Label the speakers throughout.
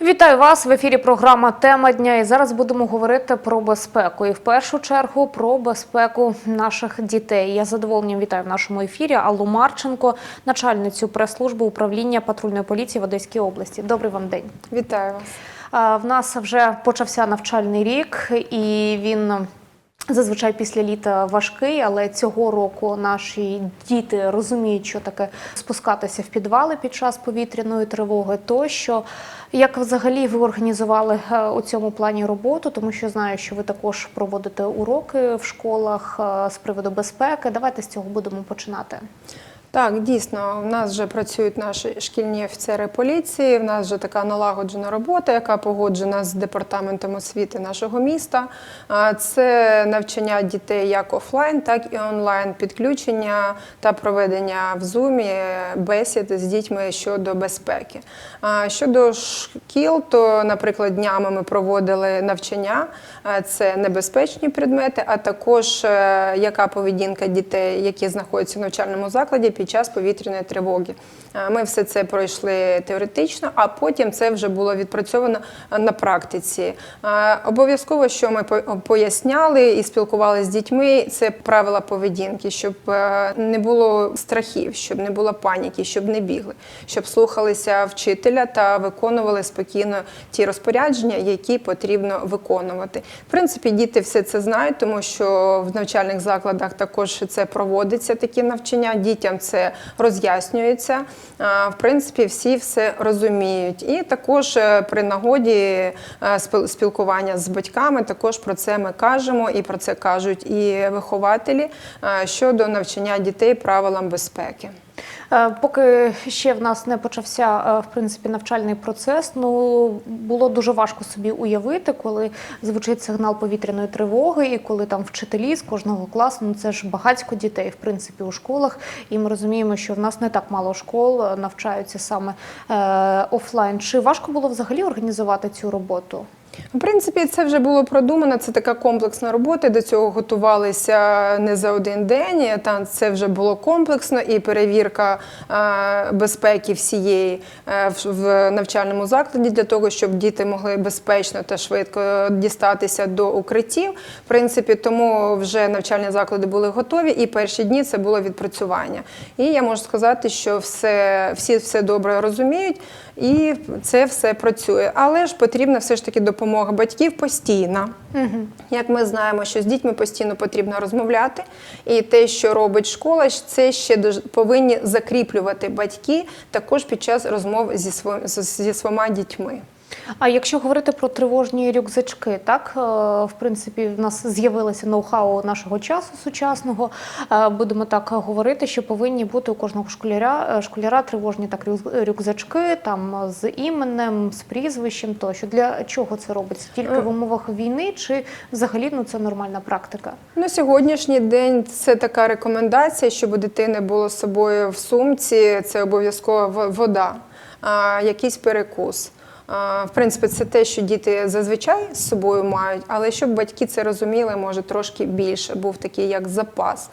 Speaker 1: Вітаю вас в ефірі. Програма Тема дня. І зараз будемо говорити про безпеку. І в першу чергу про безпеку наших дітей. Я задоволенням вітаю в нашому ефірі Аллу Марченко, начальницю прес-служби управління патрульної поліції в Одеській області. Добрий вам день.
Speaker 2: Вітаю вас.
Speaker 1: В нас вже почався навчальний рік, і він зазвичай після літа важкий, але цього року наші діти розуміють, що таке спускатися в підвали під час повітряної тривоги. Тощо, як взагалі ви організували е, у цьому плані роботу, тому що знаю, що ви також проводите уроки в школах е, з приводу безпеки. Давайте з цього будемо починати.
Speaker 2: Так, дійсно, в нас вже працюють наші шкільні офіцери поліції. В нас вже така налагоджена робота, яка погоджена з департаментом освіти нашого міста. Це навчання дітей як офлайн, так і онлайн, підключення та проведення в зумі бесід з дітьми щодо безпеки. Щодо шкіл, то, наприклад, днями ми проводили навчання. Це небезпечні предмети, а також е, яка поведінка дітей, які знаходяться в навчальному закладі під час повітряної тривоги. Е, Ми все це пройшли теоретично, а потім це вже було відпрацьовано е, на практиці. Е, Обов'язково, що ми поясняли і спілкувалися з дітьми, це правила поведінки, щоб не було страхів, щоб не було паніки, щоб не бігли, щоб слухалися вчителя та виконували спокійно ті розпорядження, які потрібно виконувати. В принципі, діти все це знають, тому що в навчальних закладах також це проводиться такі навчання. Дітям це роз'яснюється. В принципі, всі все розуміють. І також е, при нагоді е, спілкування з батьками також про це ми кажемо, і про це кажуть і вихователі е, щодо навчання дітей правилам безпеки.
Speaker 1: Е, Поки ще в нас не почався е, в принципі навчальний процес, ну було дуже важко собі уявити, коли звучить сигнал повітряної тривоги, і коли там вчителі з кожного класу, ну це ж багатько дітей, в принципі, у школах. І ми розуміємо, що в нас не так мало школ е, навчаються саме е, офлайн. Чи важко було взагалі організувати цю роботу?
Speaker 2: В принципі, це вже було продумано. Це така комплексна робота. До цього готувалися не за один день. Та це вже було комплексно і перевірка безпеки всієї е, в- навчальному закладі для того, щоб діти могли безпечно та швидко дістатися до укриттів. В принципі, тому вже навчальні заклади були готові, і перші дні це було відпрацювання. І я можу сказати, що все, всі все добре розуміють. І це все працює. Але ж потрібна все ж таки допомога батьків постійна. Як ми знаємо, що з дітьми постійно потрібно розмовляти, і те, що робить школа, це ще повинні закріплювати батьки також під час розмов зі своїми зі своїми дітьми.
Speaker 1: А якщо говорити про тривожні рюкзачки, так е, в принципі в нас з'явилося ноу-хау нашого часу сучасного. Е, Будемо так говорити, що повинні бути у кожного школяра, е, школяра тривожні так рюкз- рюкзачки, там з іменем, з прізвищем. Тощо для чого це робиться? Тільки в умовах війни, чи взагалі ну це нормальна практика?
Speaker 2: На сьогоднішній день це така рекомендація, щоб у дитини було з собою в сумці. Це обов'язково вода, якийсь перекус. В принципі, це те, що діти зазвичай з собою мають, але щоб батьки це розуміли, може трошки більше, був такий як запас.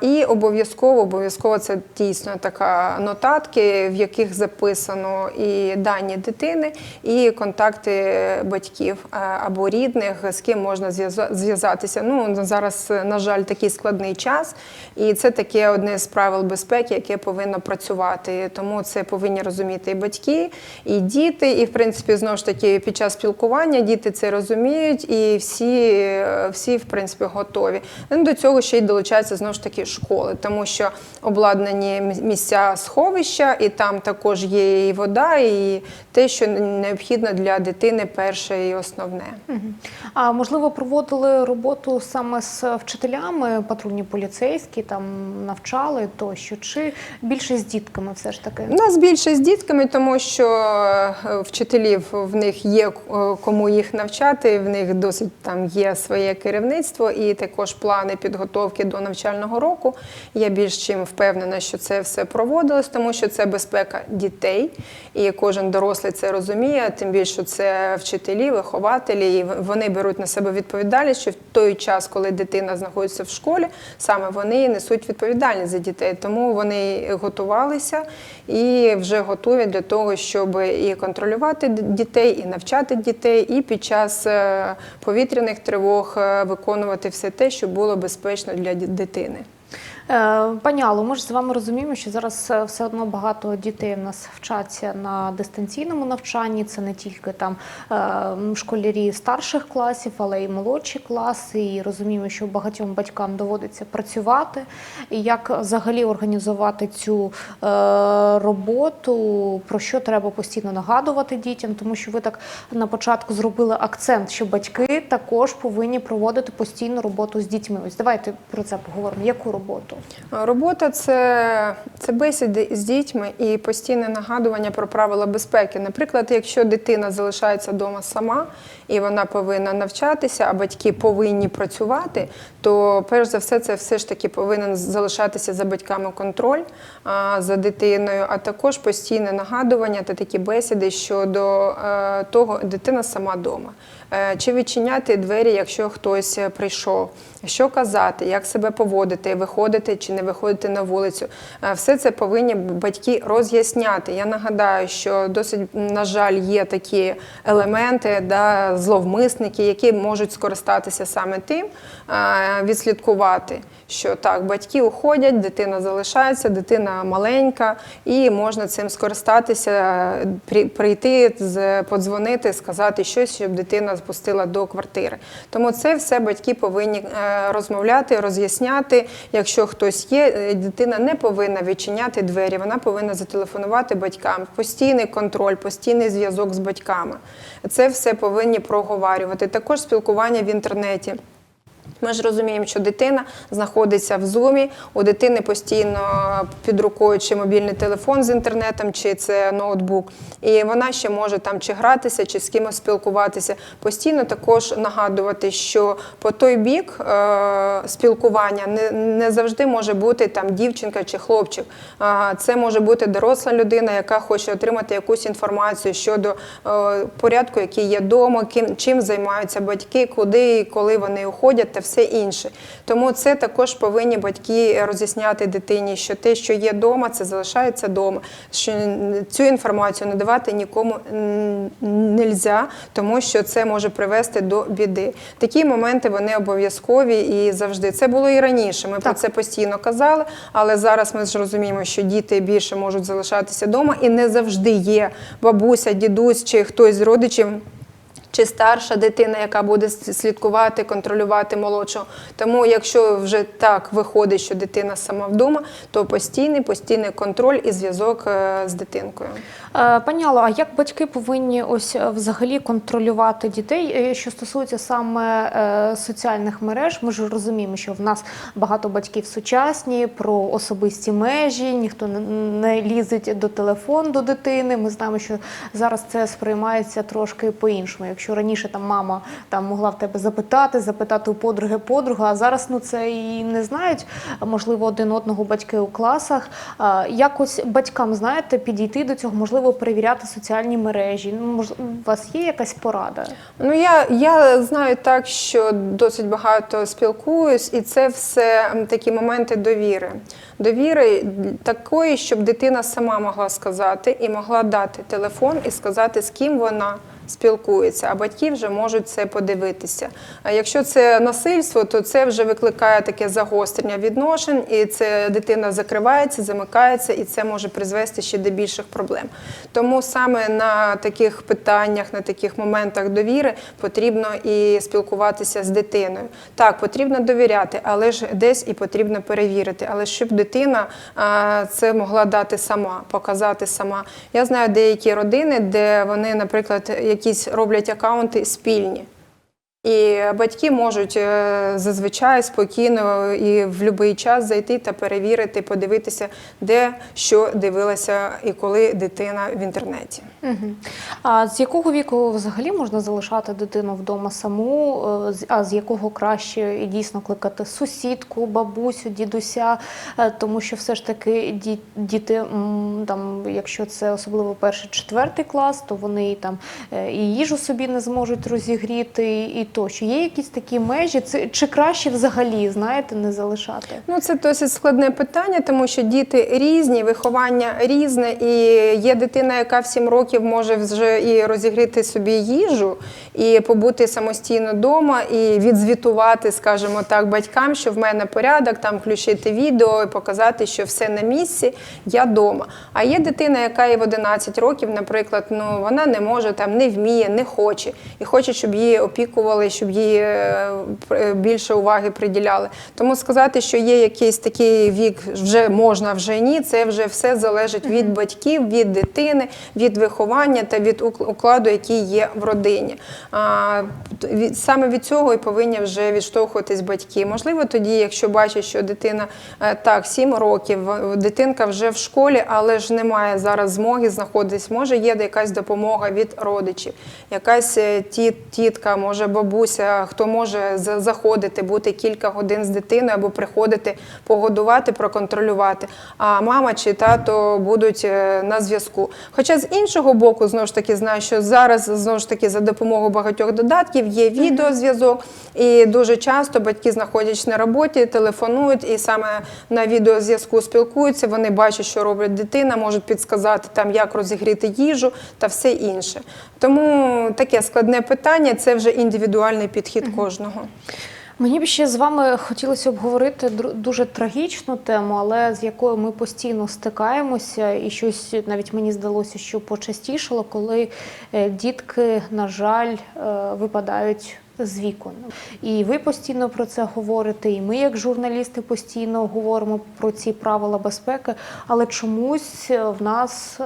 Speaker 2: І обов'язково, обов'язково це дійсно така нотатки, в яких записано і дані дитини, і контакти батьків е, або рідних, з ким можна зв'язатися. Ну зараз, на жаль, такий складний час, і це таке одне з правил безпеки, яке повинно працювати. Тому це повинні розуміти і батьки, і діти. І в принципі, знову ж таки, під час спілкування діти це розуміють, і всі, е, всі в принципі готові. До цього ще й долучаються знову ж таки школи, тому що обладнані місця сховища, і там також є і вода, і те, що необхідно для дитини перше і основне.
Speaker 1: А можливо, проводили роботу саме з вчителями, патрульні поліцейські, там навчали тощо, чи більше з дітками все ж таки?
Speaker 2: У нас більше з дітками, тому що е, вчителів в них є е, кому їх навчати, в них досить там є своє керівництво і також плани підготовки до навчального року. Я більш чим впевнена, що це все проводилось, тому що це безпека дітей, і кожен дорослий це розуміє. Тим більше це вчителі, вихователі, і вони беруть на себе відповідальність, що в той час, коли дитина знаходиться в школі, саме вони несуть відповідальність за дітей. Тому вони готувалися і вже готові для того, щоб і контролювати. дітей і навчати дітей, і під час е, повітряних тривог е, виконувати все те, що було безпечно для ді- дитини.
Speaker 1: Е, Пані Алло, ми ж з вами розуміємо, що зараз е, все одно багато дітей в нас вчаться на дистанційному навчанні. Це не тільки там е, школярі старших класів, але й молодші класи. І розуміємо, що багатьом батькам доводиться працювати. І як взагалі організувати цю роботу, про що треба постійно нагадувати дітям, тому що ви так на початку зробили акцент, що батьки також повинні проводити постійну роботу з дітьми. Ось давайте про це поговоримо. Яку роботу?
Speaker 2: Робота це, це бесіди з дітьми і постійне нагадування про правила безпеки. Наприклад, якщо дитина залишається вдома сама і вона повинна навчатися, а батьки повинні працювати, то перш за все це все ж таки повинен залишатися за батьками контроль а, за дитиною, а також постійне нагадування та такі бесіди щодо е, того, дитина сама вдома. Е, Чи відчиняти двері, якщо хтось прийшов, що казати, як себе поводити, виходити чи не виходити на вулицю. Е, Все це повинні батьки роз'ясняти. Я нагадаю, що досить, на жаль, є такі елементи, да, зловмисники, які можуть скористатися саме тим, е, відслідкувати, що так, батьки уходять, дитина залишається, дитина маленька, і можна цим скористатися, е, прийти, подзвонити, сказати щось, щоб дитина спустила до квартири. Тому це все батьки повинні розмовляти, роз'ясняти. Якщо хтось є, е, дитина не повинна відчиняти двері, вона повинна зателефонувати батькам. Постійний контроль, постійний зв'язок з батьками. Це все повинні проговорювати. Також спілкування в інтернеті. Ми ж розуміємо, що дитина знаходиться в зумі, у дитини постійно під рукою чи мобільний телефон з інтернетом, чи це ноутбук, і вона ще може там чи гратися, чи з кимось спілкуватися. Постійно також нагадувати, що по той бік е, спілкування не, не завжди може бути там дівчинка чи хлопчик. А, Це може бути доросла людина, яка хоче отримати якусь інформацію щодо е, порядку, який є вдома, ким чим займаються батьки, куди і коли вони уходять та все інше. Тому це також повинні батьки роз'ясняти дитині, що те, що є вдома, це залишається вдома. Що цю інформацію надавати нікому не можна, тому що це може привести до біди. Такі моменти вони обов'язкові і завжди. Це було і раніше. Ми про це постійно казали, але зараз ми ж розуміємо, що діти більше можуть залишатися вдома, і не завжди є бабуся, дідусь чи хтось з родичів. Чи старша дитина, яка буде слідкувати, контролювати молодшого. Тому, якщо вже так виходить, що дитина сама вдома, то постійний, постійний контроль і зв'язок е, з дитинкою.
Speaker 1: Е, Пані Алло, а як батьки повинні ось е, взагалі контролювати дітей, що стосується саме соціальних мереж? Ми ж розуміємо, що в нас багато батьків сучасні про особисті межі, ніхто не, лізить до телефону до дитини. Ми знаємо, що зараз це сприймається трошки по-іншому. Якщо раніше там мама там могла в тебе запитати, запитати у подруги подруга, а зараз ну це і не знають, можливо, один одного батьки у класах. Якось батькам знаєте, підійти до цього, можливо, перевіряти соціальні мережі. Ну, у вас є якась порада?
Speaker 2: Ну я, я знаю так, що досить багато спілкуюсь, і це все такі моменти довіри. Довіри такої, щоб дитина сама могла сказати і могла дати телефон і сказати, з ким вона. Спілкується, а батьки вже можуть це подивитися. А якщо це насильство, то це вже викликає таке загострення відношень, і це дитина закривається, замикається, і це може призвести ще до більших проблем. Тому саме на таких питаннях, на таких моментах довіри потрібно і спілкуватися з дитиною. Так, потрібно довіряти, але ж десь і потрібно перевірити. Але щоб дитина це могла дати сама, показати сама. Я знаю деякі родини, де вони, наприклад, якісь роблять акаунти спільні. І батьки можуть е, зазвичай спокійно і в будь-який час зайти та перевірити, подивитися, де що дивилася і коли дитина в інтернеті.
Speaker 1: Угу. А з якого віку взагалі можна залишати дитину вдома саму? Е, А з якого краще і дійсно кликати сусідку, бабусю, дідуся? Е, Тому що все ж таки діти, там, якщо це особливо перший, четвертий клас, то вони там і їжу собі не зможуть розігріти, і тощо. Є якісь такі межі? Чи краще взагалі знаєте не залишати?
Speaker 2: Ну, це досить складне питання, тому що діти різні, виховання різне, і є дитина, яка в 7 років може вже і розігріти собі їжу, і побути самостійно вдома, і відзвітувати, скажімо так, батькам, що в мене порядок, там включити відео і показати, що все на місці, я вдома. А є дитина, яка є в 11 років, наприклад, ну вона не може там, не вміє, не хоче, і хоче, щоб її опікували, щоб їй е, більше уваги приділяли. Тому сказати, що є якийсь такий вік, вже можна, вже ні, це вже все залежить від батьків, від дитини, від виховання та від укладу, який є в родині. Саме від цього і повинні вже відштовхуватись батьки. Можливо, тоді, якщо бачать, що дитина е, так, 7 років, дитинка вже в школі, але ж немає зараз змоги знаходитись. Може, є якась допомога від родичів, якась е, тітка, може бабуся, хто може заходити, бути кілька годин з дитиною або приходити погодувати, проконтролювати. А мама чи тато будуть е, на зв'язку. Хоча з іншого боку, знову ж таки, знаю, що зараз знову ж таки за допомогою багатьох додатків є відеозв'язок, і дуже часто батьки, знаходячись на роботі, телефонують і саме на відеозв'язку спілкуються. Вони бачать, що робить дитина, можуть підсказати там, як розігріти їжу та все інше. Тому таке складне питання це вже індивідуальний підхід кожного.
Speaker 1: Мені б ще з вами хотілося обговорити дуже трагічну тему, але з якою ми постійно стикаємося, і щось навіть мені здалося, що почастішало, коли е, дітки, на жаль, е, випадають. З вікон. І ви постійно про це говорите, і ми, як журналісти, постійно говоримо про ці правила безпеки. Але чомусь е, в нас е,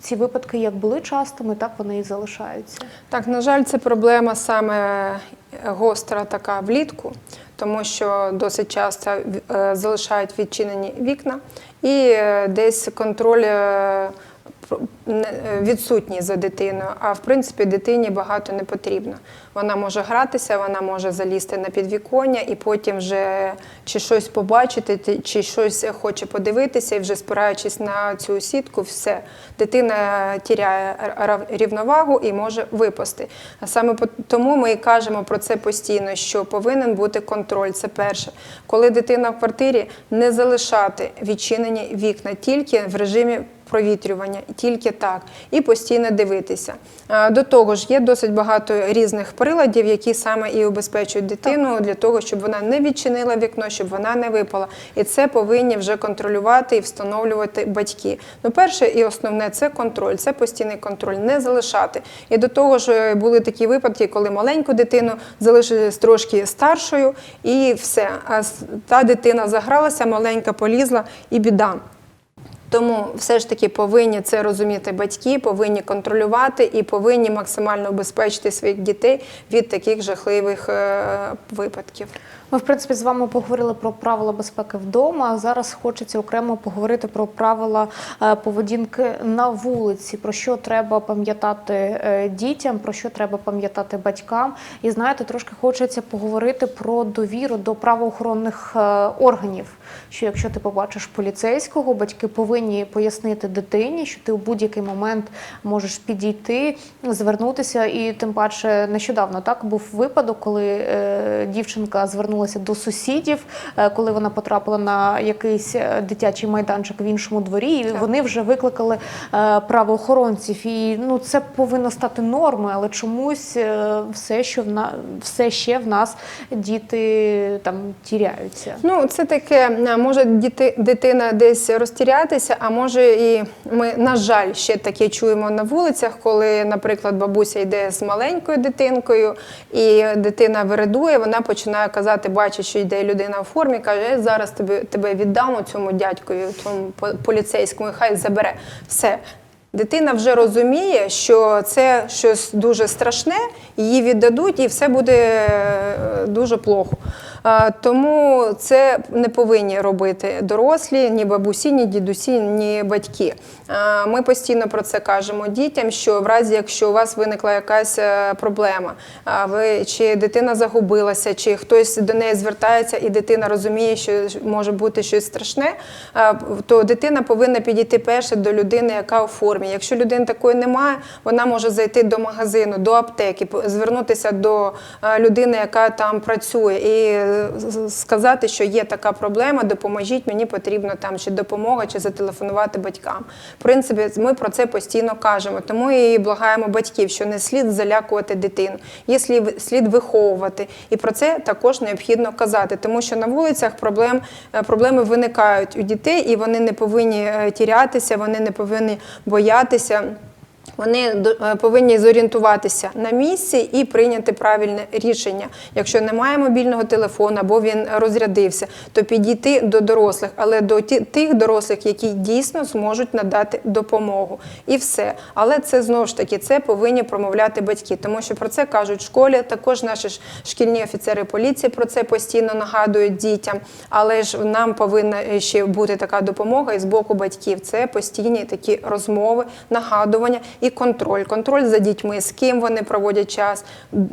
Speaker 1: ці випадки як були частими, так вони і залишаються.
Speaker 2: Так, на жаль, це проблема саме гостра така влітку, тому що досить часто е, залишають відчинені вікна і е, десь контроль. Відсутній за дитиною, а в принципі дитині багато не потрібно. Вона може гратися, вона може залізти на підвіконня і потім вже чи щось побачити, чи щось хоче подивитися, і вже спираючись на цю сітку, все дитина тіряє рівновагу і може випасти. А саме тому ми і кажемо про це постійно, що повинен бути контроль. Це перше. Коли дитина в квартирі, не залишати відчинені вікна тільки в режимі провітрювання, тільки так, і постійно дивитися. До того ж, є досить багато різних приладів, які саме і убезпечують дитину для того, щоб вона не відчинила вікно, щоб вона не випала. І це повинні вже контролювати і встановлювати батьки. Ну, перше і основне це контроль, це постійний контроль, не залишати. І до того ж е, були такі випадки, коли маленьку дитину залишили трошки старшою, і все. А та дитина загралася, маленька полізла і біда. Тому все ж таки повинні це розуміти батьки, повинні контролювати і повинні максимально убезпечити своїх дітей від таких жахливих е, випадків.
Speaker 1: Ми, в принципі, з вами поговорили про правила безпеки вдома. Зараз хочеться окремо поговорити про правила е, поведінки на вулиці. Про що треба пам'ятати е, дітям, про що треба пам'ятати батькам. І знаєте, трошки хочеться поговорити про довіру до правоохоронних е, органів. Що якщо ти побачиш поліцейського, батьки повинні пояснити дитині, що ти у будь-який момент можеш підійти, звернутися. І тим паче нещодавно так був випадок, коли дівчинка звернулася до сусідів, е, коли вона потрапила на якийсь е, дитячий майданчик в іншому дворі, і
Speaker 2: Так.
Speaker 1: вони вже викликали е, правоохоронців. І ну це повинно стати нормою, але чомусь все, що в на все ще в нас діти там тіряються.
Speaker 2: Ну, це таке, може діти, дитина десь розтірятися, а може і ми, на жаль, ще таке чуємо на вулицях, коли, наприклад, бабуся йде з маленькою дитинкою, і дитина вирадує, вона починає казати, бачить, що йде людина в формі, каже, я зараз тебе, тебе віддам цьому дядькові, цьому поліцейському, хай забере. Все. Дитина вже розуміє, що це щось дуже страшне, її віддадуть, і все буде е, дуже плохо. Тому це не повинні робити дорослі, ні бабусі, ні дідусі, ні батьки. Ми постійно про це кажемо дітям, що в разі, якщо у вас виникла якась е, проблема, ви чи дитина загубилася, чи хтось до неї звертається, і дитина розуміє, що може бути щось страшне, то дитина повинна підійти перше до людини, яка у формі. Якщо людини такої немає, вона може зайти до магазину, до аптеки, звернутися до людини, яка там працює, і сказати, що є така проблема, допоможіть, мені потрібно там чи допомога, чи зателефонувати батькам. В принципі, ми про це постійно кажемо. Тому і благаємо батьків, що не слід залякувати дитину, є слід, слід виховувати. І про це також необхідно казати, тому що на вулицях проблем, е, проблеми виникають у дітей, і вони не повинні е, тірятися, вони не повинні боятися. Вони е, повинні зорієнтуватися на місці і прийняти правильне рішення. Якщо немає мобільного телефону або він розрядився, то підійти до дорослих, але до тих дорослих, які дійсно зможуть надати допомогу. І все. Але це знову ж таки це повинні промовляти батьки, тому що про це кажуть в школі. Також наші шкільні офіцери поліції про це постійно нагадують дітям. Але ж нам повинна ще бути така допомога і з боку батьків. Це постійні такі розмови, нагадування контроль. Контроль за дітьми, з ким вони проводять час,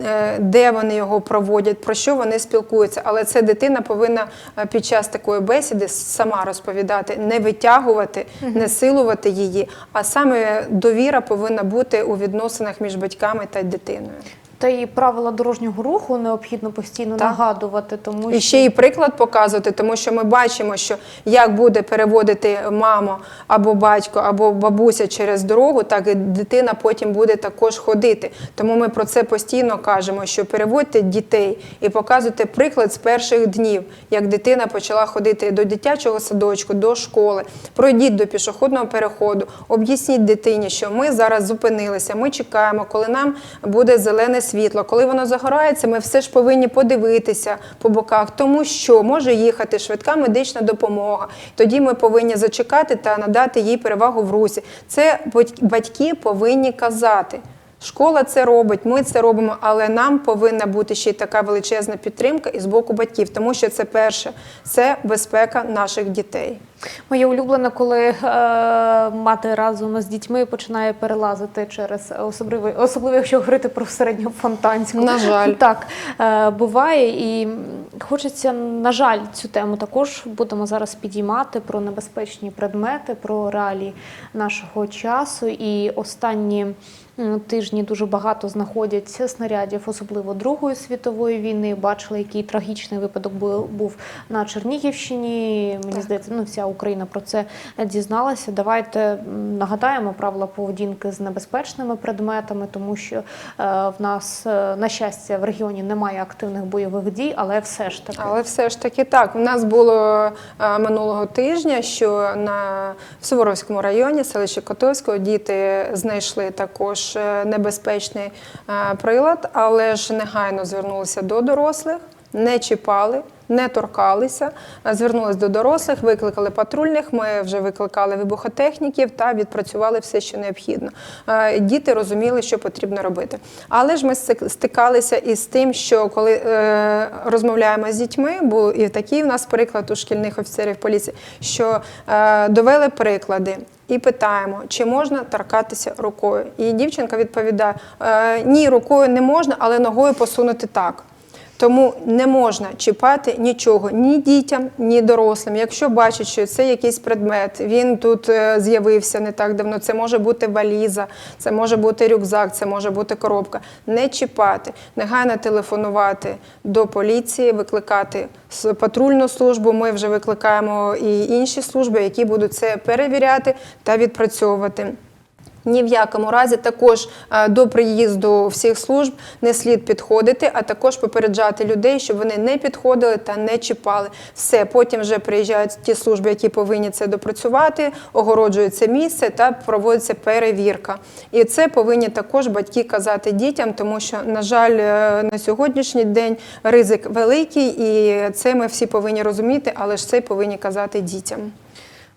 Speaker 2: е, де вони його проводять, про що вони спілкуються. Але це дитина повинна е, під час такої бесіди сама розповідати, не витягувати, не силувати її, а саме довіра повинна бути у відносинах між батьками та дитиною.
Speaker 1: Та і правила дорожнього руху необхідно постійно
Speaker 2: Так.
Speaker 1: нагадувати, тому
Speaker 2: І ще і приклад показувати, тому що ми бачимо, що як буде переводити мама або батько, або бабуся через дорогу, так і дитина потім буде також ходити. Тому ми про це постійно кажемо, що переводьте дітей і показуйте приклад з перших днів, як дитина почала ходити до дитячого садочку, до школи. Пройдіть до пішохідного переходу, об'ясніть дитині, що ми зараз зупинилися, ми чекаємо, коли нам буде зелене світло. Коли воно загорається, ми все ж повинні подивитися по боках, тому що може їхати швидка медична допомога. Тоді ми повинні зачекати та надати їй перевагу в русі. Це бать- батьки повинні казати. Школа це робить, ми це робимо, але нам повинна бути ще й така величезна підтримка і з боку батьків, тому що це перше, це безпека наших дітей.
Speaker 1: Моє улюблене, коли е, мати разом з дітьми починає перелазити через особливо, особливо якщо говорити про середньофонтанську.
Speaker 2: На жаль.
Speaker 1: Так, е, буває. І хочеться, на жаль, цю тему також будемо зараз підіймати про небезпечні предмети, про реалії нашого часу. І останні тижні дуже багато знаходять снарядів, особливо Другої світової війни. Бачили, який трагічний випадок був, на Чернігівщині. Мені здається, ну вся Україна про це дізналася. Давайте нагадаємо правила поведінки з небезпечними предметами, тому що е, в нас, е, на щастя, в регіоні немає активних бойових дій, але все ж таки.
Speaker 2: Але все ж таки так. У нас було е, минулого тижня, що на в Суворовському районі, селищі Котовського, діти знайшли також е, небезпечний е, прилад, але ж негайно звернулися до дорослих, не чіпали. Не торкалися, е, звернулись до дорослих, викликали патрульних. Ми вже викликали вибухотехніків та відпрацювали все, що необхідно. Е, Діти розуміли, що потрібно робити. Але ж ми стик- стикалися із тим, що коли е, розмовляємо з дітьми, був і такий в нас приклад у шкільних офіцерів поліції, що довели приклади. І питаємо, чи можна торкатися рукою. І дівчинка відповідає: ні, рукою не можна, але ногою посунути так. Тому не можна чіпати нічого ні дітям, ні дорослим. Якщо бачать, що це якийсь предмет, він тут е, з'явився не так давно. Це може бути валіза, це може бути рюкзак, це може бути коробка. Не чіпати, негайно телефонувати до поліції, викликати патрульну службу. Ми вже викликаємо і інші служби, які будуть це перевіряти та відпрацьовувати. Ні в якому разі також е, до приїзду всіх служб не слід підходити, а також попереджати людей, щоб вони не підходили та не чіпали. Все, потім вже приїжджають ті служби, які повинні це допрацювати, огороджується місце та проводиться перевірка. І це повинні також батьки казати дітям, тому що, на жаль, е, на сьогоднішній день ризик великий, і це ми всі повинні розуміти, але ж це повинні казати дітям.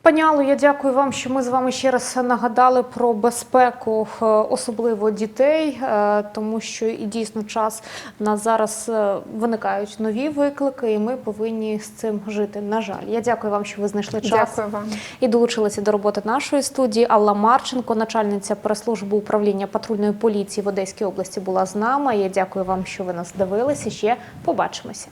Speaker 1: Пані Алло, я дякую вам, що ми з вами ще раз нагадали про безпеку, е, особливо дітей, е, тому що і дійсно час в нас зараз е, виникають нові виклики, і ми повинні з цим жити. На жаль, я дякую вам, що ви знайшли час
Speaker 2: Дякую вам.
Speaker 1: і долучилися до роботи нашої студії. Алла Марченко, начальниця прес-служби управління патрульної поліції в Одеській області, була з нами. Я дякую вам, що ви нас дивилися. Ще побачимося.